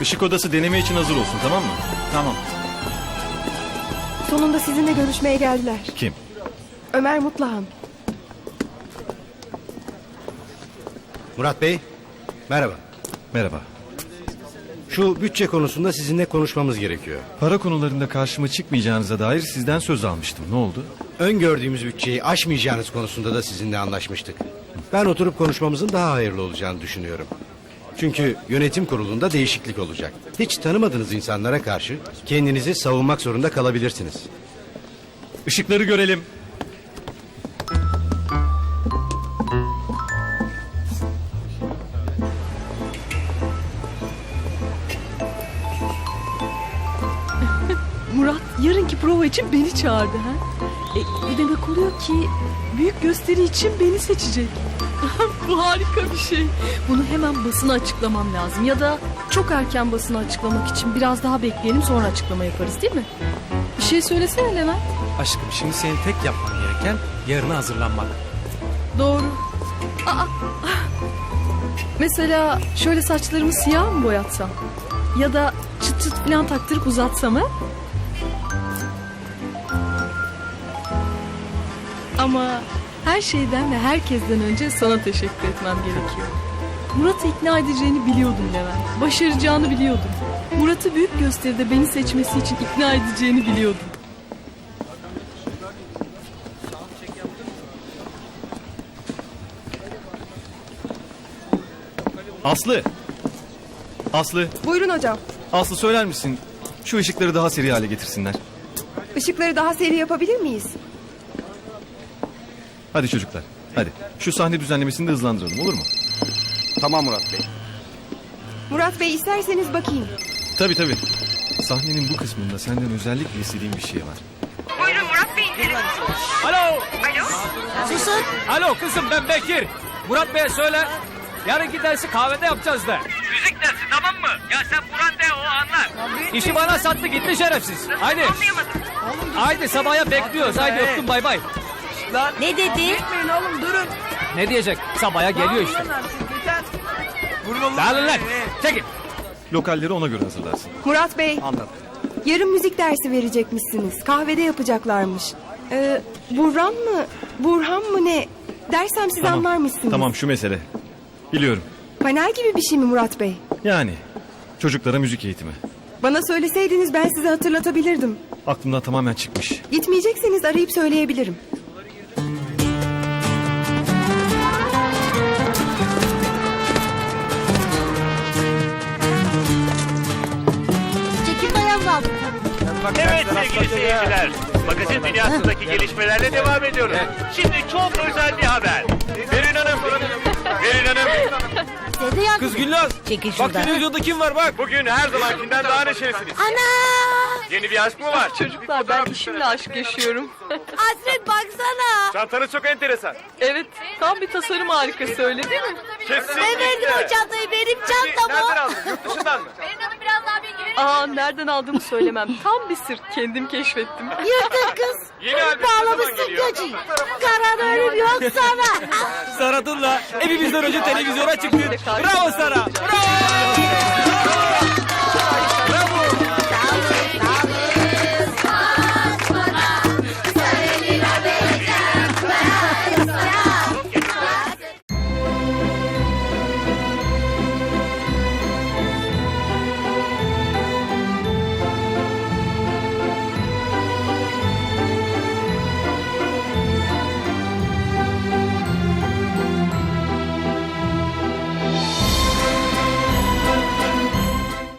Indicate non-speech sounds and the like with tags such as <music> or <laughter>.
Işık odası deneme için hazır olsun tamam mı? Tamam. Sonunda sizinle görüşmeye geldiler. Kim? Ömer Mutluhan. Murat Bey, merhaba. Merhaba. Şu bütçe konusunda sizinle konuşmamız gerekiyor. Para konularında karşıma çıkmayacağınıza dair sizden söz almıştım. Ne oldu? Öngördüğümüz bütçeyi aşmayacağınız konusunda da sizinle anlaşmıştık. Ben oturup konuşmamızın daha hayırlı olacağını düşünüyorum. Çünkü yönetim kurulunda değişiklik olacak. Hiç tanımadığınız insanlara karşı kendinizi savunmak zorunda kalabilirsiniz. Işıkları görelim. <laughs> Murat yarınki prova için beni çağırdı ha. E, bu demek oluyor ki büyük gösteri için beni seçecek. <laughs> bu harika bir şey. Bunu hemen basına açıklamam lazım. Ya da çok erken basına açıklamak için biraz daha bekleyelim sonra açıklama yaparız değil mi? Bir şey söylesene Levent. Aşkım şimdi senin tek yapman gereken yarına hazırlanmak. Doğru. Aa, mesela şöyle saçlarımı siyah mı boyatsam? Ya da çıt çıt falan taktırıp uzatsam ha? Ama her şeyden ve herkesten önce sana teşekkür etmem gerekiyor. Murat'ı ikna edeceğini biliyordum Levent. Başaracağını biliyordum. Murat'ı büyük gösteride beni seçmesi için ikna edeceğini biliyordum. Aslı. Aslı. Buyurun hocam. Aslı söyler misin? Şu ışıkları daha seri hale getirsinler. Işıkları daha seri yapabilir miyiz? Hadi çocuklar. Hadi. Şu sahne düzenlemesini de hızlandıralım olur mu? Tamam Murat Bey. Murat Bey isterseniz bakayım. Tabii tabii. Sahnenin bu kısmında senden özellikle istediğim bir şey var. Alo. Alo. Susun. Alo kızım ben Bekir. Murat Bey'e söyle. Yarınki dersi kahvede yapacağız da. Müzik dersi tamam mı? Ya sen Murat de o anlar. İşi bana sattı gitti şerefsiz. Haydi. Haydi sabaya bekliyoruz. Haydi öptüm bay bay. Ne dedi? Ne diyecek? Sabaya geliyor işte. Dağılın lan. Çekil. Lokalleri ona göre hazırlarsın. Murat Bey. Anladım. Yarın müzik dersi verecekmişsiniz. Kahvede yapacaklarmış. Ee, Burhan mı? Burhan mı ne? Dersem siz anlar mısınız? Tamam şu mesele. Biliyorum. Panel gibi bir şey mi Murat Bey? Yani çocuklara müzik eğitimi. Bana söyleseydiniz ben size hatırlatabilirdim. Aklımdan tamamen çıkmış. Gitmeyecekseniz arayıp söyleyebilirim. Evet sevgili seyirciler. Magazin dünyasındaki gelişmelerle devam ediyoruz. Şimdi çok özel bir haber. Berin Hanım. Berin Hanım. Dede yan. Kız Gülnaz. Çekil Bak şuradan. televizyonda kim var bak. Bugün her zamankinden daha neşelisiniz. Ana! Yeni bir aşk mı var? Çocuklar ben işimle aşk yaşıyorum. <laughs> Hasret baksana. Çantanız çok enteresan. evet tam bir tasarım harikası öyle değil mi? Kesinlikle. Ben verdim o çantayı benim çantam Nereden o. aldın? Yurt dışından mı? Aa nereden aldığımı söylemem. Tam bir sır kendim keşfettim. Yırtık kız. Yeni albüm ne zaman Bağlamışsın geliyor? göçü. Karan ölüm yok sana. Saratun'la hepimizden önce televizyona çıktık. Bravo sana. Bravo.